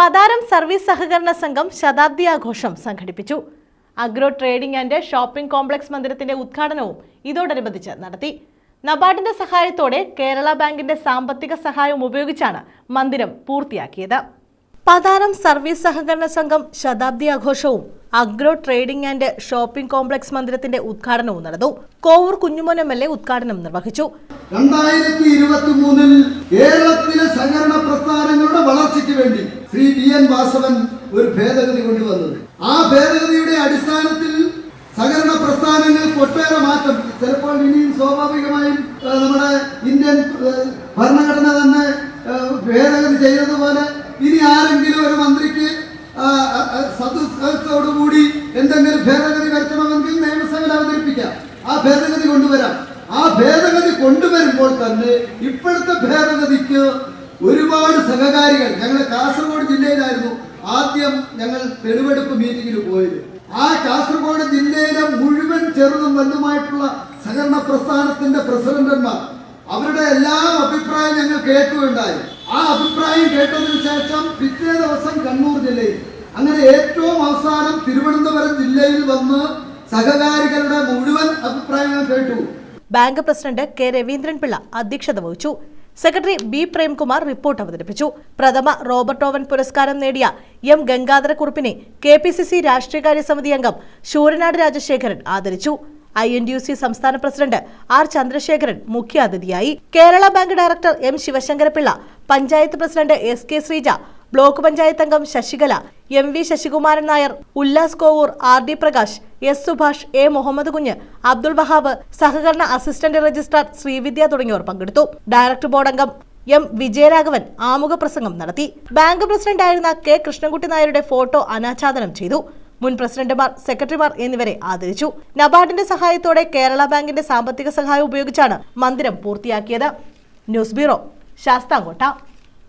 Patharam service സഹകരണ സംഘം ശതാബ്ദി ആഘോഷം സംഘടിപ്പിച്ചു. Agro trading and shopping complex മന്ദിരത്തിന്റെ ഉദ്ഘാടനവും ഇതോടനുബന്ധിച്ച് നടത്തി. നബാർഡിന്റെ സഹായത്തോടെ കേരള ബാങ്കിന്റെ സാമ്പത്തിക സഹായം ഉപയോഗിച്ചാണ് മന്ദിരം പൂർത്തിയാക്കിയത്. പതാരം സർവീസ് സഹകരണ സംഘം ശതാബ്ദി ആഘോഷവും agro trading and shopping complex മന്ദിരത്തിന്റെ ഉദ്ഘാടനവും നടന്നു. Kovoor Kunjumon M L A ഉദ്ഘാടനം നിർവഹിച്ചു. രണ്ടായിരത്തി ഇരുപത്തി മൂന്നിൽ കേരളത്തിലെ സഹകരണ പ്രസ്ഥാനങ്ങളുടെ വേണ്ടി ശ്രീ വി എൻ വാസവൻ ഒരു ഭേദഗതി കൊണ്ടുവന്നത്. ആ ഭേദഗതിയുടെ അടിസ്ഥാനത്തിൽ സഹകരണ പ്രസ്ഥാനങ്ങൾക്ക് ഒട്ടേറെ മാറ്റം. ചിലപ്പോൾ ഇനിയും സ്വാഭാവികമായും നമ്മുടെ ഇന്ത്യൻ ഭരണഘടന തന്നെ ഭേദഗതി ചെയ്തതുപോലെ ഇനി ആരെങ്കിലും ഒരു മന്ത്രിക്ക് സദസ്സോടുകൂടി എന്തെങ്കിലും ഭേദഗതി വരുത്തണമെങ്കിൽ നിയമസഭയിൽ അവതരിപ്പിക്കാം. ആ ഭേദഗതി കൊണ്ടുവരാം. ആ ഭേദഗതി കൊണ്ടുവരുമ്പോൾ തന്നെ ഇപ്പോഴത്തെ ഭേദഗതിക്ക് ഒരുപാട് സഹകാരികൾ. ഞങ്ങൾ കാസർഗോഡ് ജില്ലയിലായിരുന്നു ആദ്യം ഞങ്ങൾ തെളിവെടുപ്പ് മീറ്റിംഗിൽ പോയത്. ആ കാസർഗോഡ് ജില്ലയിലെ മുഴുവൻ ചെറുതും വലുതുമായിട്ടുള്ള സഹകരണ പ്രസ്ഥാനത്തിന്റെ പ്രസിഡന്റന്മാർ. അവരുടെ എല്ലാ അഭിപ്രായം ഞങ്ങൾ കേൾക്കുകയുണ്ടായി ആ അഭിപ്രായം കേട്ടതിന് ശേഷം പിറ്റേ ദിവസം കണ്ണൂർ ജില്ലയിൽ. അങ്ങനെ ഏറ്റവും അവസാനം തിരുവനന്തപുരം ജില്ലയിൽ വന്ന് സഹകാരികളുടെ മുഴുവൻ അഭിപ്രായങ്ങൾ കേട്ടു. Bank president K Raveendran Pillai അധ്യക്ഷത വഹിച്ചു. സെക്രട്ടറി ബി പ്രേംകുമാർ റിപ്പോർട്ട് അവതരിപ്പിച്ചു. പ്രഥമ റോബർട്ട് ഓവൻ പുരസ്കാരം നേടിയ എം ഗംഗാധരക്കുറുപ്പിനെ കെ പി സി സി രാഷ്ട്രീയകാര്യ സമിതി അംഗം ശൂരനാട് രാജശേഖരൻ ആദരിച്ചു. I N D U C സംസ്ഥാന പ്രസിഡന്റ് ആർ ചന്ദ്രശേഖരൻ മുഖ്യാതിഥിയായി. Kerala bank director M Sivasankarapillai panchayat president S K Sreeja block panchayat അംഗം Sasikala M V Sasikumaran Nair Ullas Kovoor R D Prakash S Subhash A Muhammad Kunju Abdul Vahab സഹകരണ assistant registrar Sreevidya തുടങ്ങിയവർ പങ്കെടുത്തു. Director board അംഗം M Vijayaraghavan ആമുഖ പ്രസംഗം നടത്തി. Bank പ്രസിഡന്റായിരുന്ന K Krishnankutty നായരുടെ ഫോട്ടോ അനാച്ഛാദനം ചെയ്തു. മുൻ പ്രസിഡന്റുമാർ സെക്രട്ടറിമാർ എന്നിവരെ ആദരിച്ചു. നബാർഡിന്റെ സഹായത്തോടെ കേരള ബാങ്കിന്റെ സാമ്പത്തിക സഹായം ഉപയോഗിച്ചാണ് മന്ദിരം പൂർത്തിയാക്കിയത്. News bureau Sasthamkotta.